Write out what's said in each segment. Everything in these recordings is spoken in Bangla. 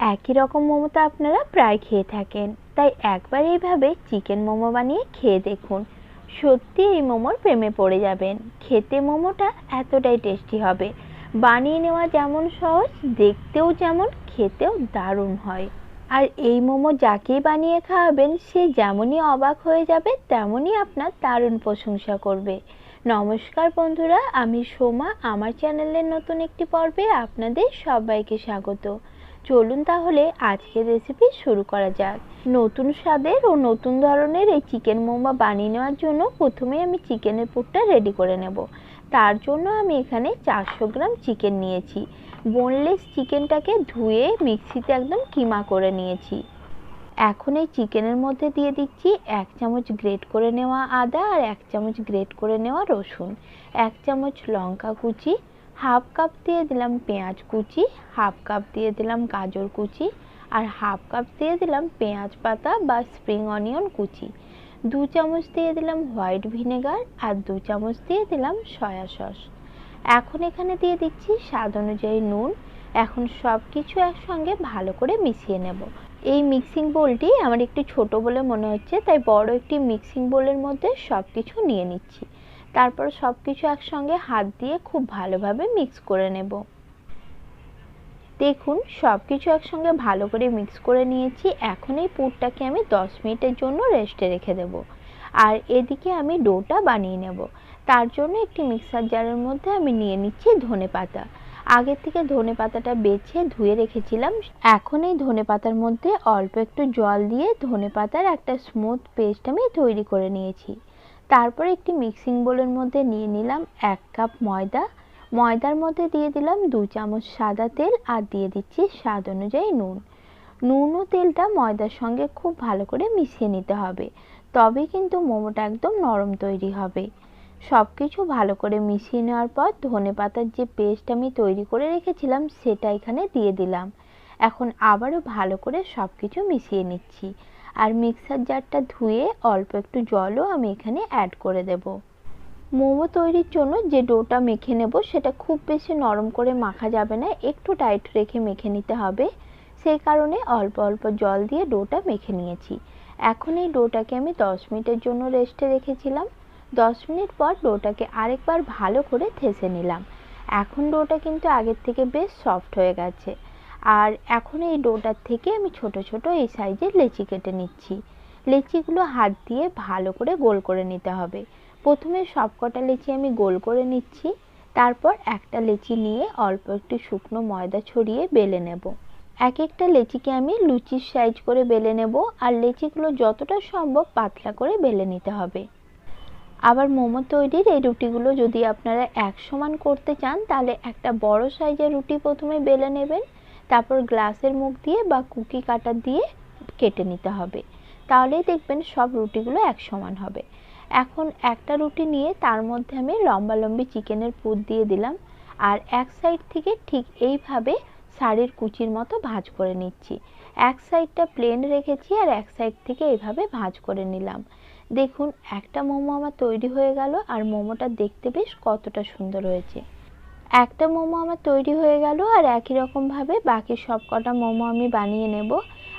একই রকম মোমো তো আপনারা প্রায় খেয়ে থাকেন। তাই একবার এইভাবে চিকেন মোমো বানিয়ে খেয়ে দেখুন। সত্যি এই মোমোর প্রেমে পড়ে যাবেন। খেতে মোমোটা এতটাই টেস্টি হবে। বানিয়ে নেওয়া যেমন সহজ, দেখতেও যেমন, খেতেও দারুণ হয়। আর এই মোমো যাকেই বানিয়ে খাওয়াবেন, সে যেমনই অবাক হয়ে যাবে, তেমনই আপনার দারুণ প্রশংসা করবে। নমস্কার বন্ধুরা, আমি সোমা। আমার চ্যানেলের নতুন একটি পর্বে আপনাদের সবাইকে স্বাগত। চলুন তাহলে আজকের রেসিপি শুরু করা যাক। নতুন স্বাদের ও নতুন ধরনের এই চিকেন মোমো বানিয়ে নেওয়ার জন্য প্রথমে আমি চিকেনের পুরটা রেডি করে নেব। তার জন্য আমি এখানে চারশো গ্রাম চিকেন নিয়েছি। বোনলেস চিকেনটাকে ধুয়ে মিক্সিতে একদম কিমা করে নিয়েছি। এখন এই চিকেনের মধ্যে দিয়ে দিচ্ছি এক চামচ গ্রেট করে নেওয়া আদা আর এক চামচ গ্রেট করে নেওয়া রসুন। এক চামচ লঙ্কা কুচি হাফ কাপ দিয়ে দিলাম পেঁয়াজ কুচি, হাফ কাপ দিয়ে দিলাম গাজর কুচি আর হাফ কাপ দিয়ে দিলাম পেঁয়াজ পাতা বা স্প্রিং অনিয়ন কুচি। দু চামচ দিয়ে দিলাম হোয়াইট ভিনেগার আর দু চামচ দিয়ে দিলাম সয়া সস। এখন এখানে দিয়ে দিচ্ছি স্বাদ অনুযায়ী নুন। এখন সব কিছু একসঙ্গে ভালো করে মিশিয়ে নেব। এই মিক্সিং বোলটি আমার একটু ছোট বলে মনে হচ্ছে, তাই বড় একটি মিক্সিং বোলের মধ্যে সব কিছু নিয়ে নিচ্ছি। তারপর সব কিছু একসঙ্গে হাত দিয়ে খুব ভালোভাবে মিক্স করে নেব। দেখুন সব কিছু একসঙ্গে ভালো করে মিক্স করে নিয়েছি। এখন এই পুরটাকে আমি দশ মিনিটের জন্য রেস্টে রেখে দেব। আর এদিকে আমি ডোটা বানিয়ে নেব। তার জন্য একটি মিক্সার জারের মধ্যে আমি নিয়ে নিচ্ছি ধনে পাতা। আগের থেকে ধনে পাতাটা বেছে ধুয়ে রেখেছিলাম। এখন এই ধনে পাতার মধ্যে অল্প একটু জল দিয়ে ধনে পাতার একটা স্মুথ পেস্ট আমি তৈরি করে নিয়েছি। তারপর একটি মিক্সিং বোলের মধ্যে নিয়ে নিলাম এক কাপ ময়দা। ময়দার মধ্যে দিয়ে দিলাম দু চামচ সাদা তেল আর দিয়ে দিচ্ছি স্বাদ অনুযায়ী নুন। নুন ও তেলটা ময়দার সঙ্গে খুব ভালো করে মিশিয়ে নিতে হবে। তবে কিন্তু মোমোটা একদম নরম তৈরি হবে। সব কিছু ভালো করে মিশিয়ে নেওয়ার পর ধনে পাতার যে পেস্ট আমি তৈরি করে রেখেছিলাম সেটা এখানে দিয়ে দিলাম। এখন আবারও ভালো করে সব কিছু মিশিয়ে নিচ্ছি। আর মিক্সার জারটা ধুয়ে অল্প একটু জলও আমি এখানে অ্যাড করে দেব। মোমো তৈরির জন্য যে ডোটা মেখে নেব, সেটা খুব বেশি নরম করে মাখা যাবে না, একটু টাইট রেখে মেখে নিতে হবে। সেই কারণে অল্প অল্প জল দিয়ে ডোটা মেখে নিয়েছি। এখন এই ডোটাকে আমি দশ মিনিটের জন্য রেস্টে রেখেছিলাম। দশ মিনিট পর ডোটাকে আরেকবার ভালো করে থেসে নিলাম। এখন ডোটা কিন্তু আগের থেকে বেশ সফট হয়ে গেছে। আর এখন এই ডোটার থেকে আমি ছোট ছোট এই সাইজের লেচি কেটে নিচ্ছি। লেচিগুলো হাত দিয়ে ভালো করে গোল করে নিতে হবে। প্রথমে সব কটা লেচি আমি গোল করে নিচ্ছি, তারপর একটা লেচি নিয়ে অল্প একটু শুকনো ময়দা ছড়িয়ে বেলে নেব। এক একটা লেচিকে আমি লুচির সাইজ করে বেলে নেব আর লেচিগুলো যতটা সম্ভব পাতলা করে বেলে নিতে হবে। আবার মোমো তৈরির এই রুটিগুলো যদি আপনারা এক সমান করতে চান, তাহলে একটা বড় সাইজের রুটি প্রথমে বেলে নেবেন। তারপর গ্লাসের মুখ দিয়ে বা কুকি কাটার দিয়ে কেটে নিতে হবে। তাহলেই দেখবেন সব রুটিগুলো এক সমান হবে। এখন একটা রুটি নিয়ে তার মধ্যে আমি লম্বা লম্বি চিকেনের পুর দিয়ে দিলাম। আর এক সাইড থেকে ঠিক এইভাবে শাড়ির কুচির মতো ভাঁজ করে নিচ্ছি। এক সাইডটা প্লেন রেখেছি আর এক সাইড থেকে এইভাবে ভাঁজ করে নিলাম। দেখুন, একটা মোমো আমার তৈরি হয়ে গেল আর মোমোটা দেখতে বেশ কতটা সুন্দর হয়েছে। একটা মোমো আমার তৈরি হয়ে গেল আর একই রকমভাবে বাকি সব কটা মোমো আমি বানিয়ে নেব।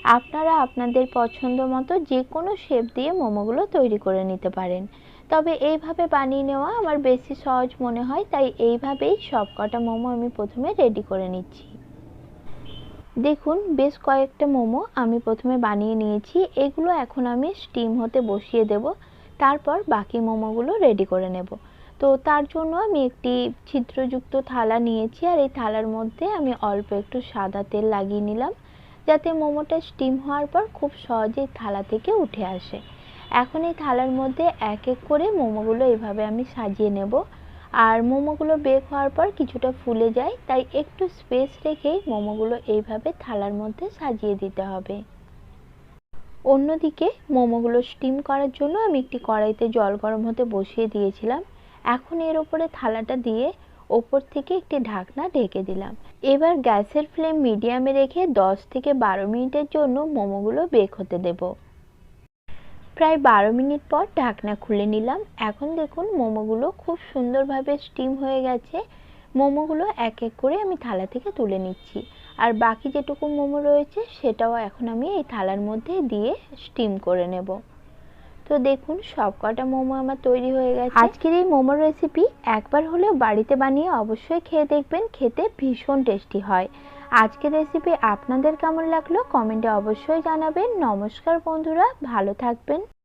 আপনারা আপনাদের পছন্দ মতো যে কোনো শেপ দিয়ে মোমোগুলো তৈরি করে নিতে পারেন। তবে এইভাবে বানিয়ে নেওয়া আমার বেশি সহজ মনে হয়, তাই এইভাবেই সব কটা মোমো আমি প্রথমে রেডি করে নিচ্ছি। দেখুন, বেশ কয়েকটা মোমো আমি প্রথমে বানিয়ে নিয়েছি। এগুলো এখন আমি স্টিম হতে বসিয়ে দেব। তারপর বাকি মোমোগুলো রেডি করে নেব। তো তার জন্য আমি একটি ছিদ্রযুক্ত থালা নিয়েছি আর এই থালার মধ্যে আমি অল্প একটু সাদা তেল লাগিয়ে নিলাম যাতে মোমোটা স্টিম হওয়ার পর খুব সহজেই থালা থেকে উঠে আসে। এখন এই থালার মধ্যে এক এক করে মোমোগুলো এভাবে আমি সাজিয়ে নেব। আর মোমোগুলো বেক হওয়ার পর কিছুটা ফুলে যায়, তাই একটু স্পেস রেখেই মোমোগুলো এইভাবে থালার মধ্যে সাজিয়ে দিতে হবে। অন্যদিকে মোমোগুলো স্টিম করার জন্য আমি একটি কড়াইতে জল গরম হতে বসিয়ে দিয়েছিলাম। এখন এর ওপরে থালাটা দিয়ে ওপর থেকে একটি ঢাকনা ঢেকে দিলাম। এবার গ্যাসের ফ্লেম মিডিয়ামে রেখে দশ থেকে বারো মিনিটের জন্য মোমোগুলো বেক হতে দেব। প্রায় বারো মিনিট পর ঢাকনা খুলে নিলাম। এখন দেখুন মোমোগুলো খুব সুন্দরভাবে স্টিম হয়ে গেছে। মোমোগুলো এক এক করে আমি থালা থেকে তুলে নিচ্ছি। আর বাকি যেটুকু মোমো রয়েছে সেটাও এখন আমি এই থালার মধ্যে দিয়ে স্টিম করে নেব। তো দেখুন, সব কটা মোমো আমার তৈরি হয়ে গেছে। আজকের এই মোমোর রেসিপি একবার হলেও বাড়িতে বানিয়ে অবশ্যই খেয়ে দেখবেন, খেতে ভীষণ টেস্টি হয়। আজকের রেসিপি আপনাদের কেমন লাগল? কমেন্টে অবশ্যই জানাবেন। নমস্কার বন্ধুরা, ভালো থাকবেন।